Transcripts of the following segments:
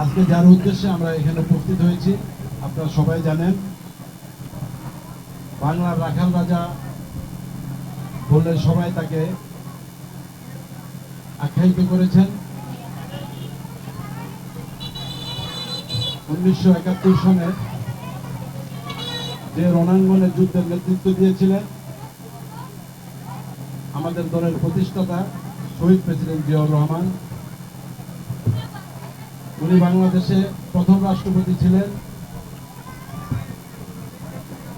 আজকে যার উদ্দেশ্যে আমরা এখানে উপস্থিত হয়েছি, আপনারা সবাই জানেন, বাংলার রাখাল রাজা বললে সবাই তাকে আখ্যায়িত করেছেন। উনিশশো একাত্তর সনে যে রণাঙ্গনের যুদ্ধের নেতৃত্ব দিয়েছিলেন, আমাদের দলের প্রতিষ্ঠাতা শহীদ প্রেসিডেন্ট জিয়াউর রহমান উনি বাংলাদেশে প্রথম রাষ্ট্রপতি ছিলেন।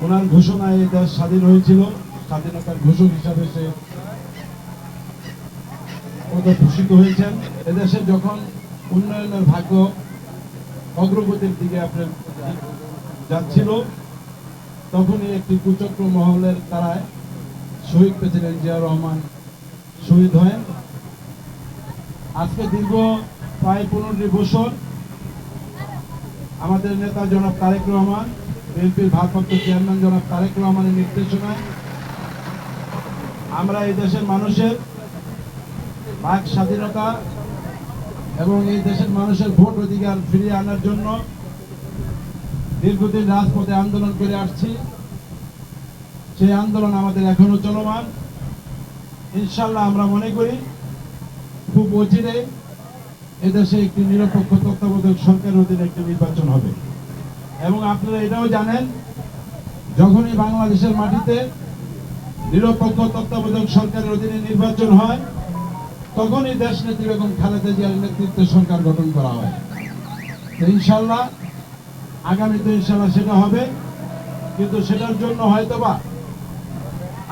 ওনার ঘোষণায় এই দেশ স্বাধীন হয়েছিল। স্বাধীনতার ঘোষক হিসাবে সে ভূষিত হয়েছেন। এদেশে যখন উন্নয়নের ভাগ্য অগ্রগতির দিকে আপনার যাচ্ছিল, তখনই একটি কুচক্র মহলের দ্বারায় শহীদ প্রেসিডেন্ট জিয়া রহমান শহীদ হয় আজকে দীর্ঘ প্রায় পনেরোটি বছর আমাদের নেতা জনাব তারেক রহমান, বিএনপির ভারপ্রাপ্ত চেয়ারম্যান জনাব তারেক রহমানের নির্দেশনায় আমরা এই দেশের মানুষের বাক স্বাধীনতা এবং এই দেশের মানুষের ভোট অধিকার ফিরিয়ে আনার জন্য দীর্ঘদিন রাজপথে আন্দোলন করে আসছি। সেই আন্দোলন আমাদের এখনও চলমান। ইনশাল্লাহ আমরা মনে করি খুব অচিরে এদেশে একটি নিরপেক্ষ তত্ত্বাবধায়ক সরকারের অধীনে একটি নির্বাচন হবে। এবং আপনারা এটাও জানেন, যখনই বাংলাদেশের মাটিতে নিরপেক্ষ তত্ত্বাবধায়ক সরকারের অধীনে নির্বাচন হয়, তখনই দেশ নেত্রী বেগম খালেদা জিয়ার নেতৃত্বে সরকার গঠন করা হয়। তো ইনশাল্লাহ আগামীতে ইনশাল্লাহ সেটা হবে। কিন্তু সেটার জন্য হয়তোবা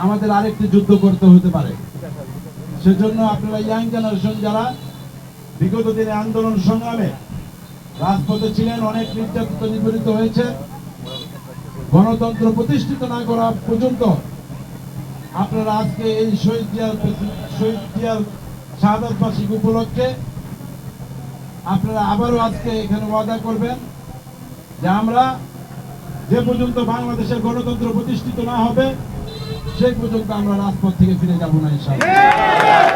আমাদের আরেকটি যুদ্ধ করতে হতে পারে। সেজন্য আপনারা ইয়াং জেনারেশন যারা বিগত দিনে আন্দোলন সংগ্রামে রাজপথে ছিলেন অনেক নির্যাতিত, নিপীড়িত হয়েছে। গণতন্ত্র প্রতিষ্ঠিত না করা পর্যন্ত আপনারা আজকে এই শহীদ জিয়ার শহীদ জিয়ার শাহাদ বার্ষিক উপলক্ষে আপনারা আবারও আজকে এখানে ওয়াদা করবেন যে আমরা যে পর্যন্ত বাংলাদেশের গণতন্ত্র প্রতিষ্ঠিত না হবে সেই পর্যন্ত আমরা রাজপথ থেকে ফিরে যাব না, ইনশাআল্লাহ।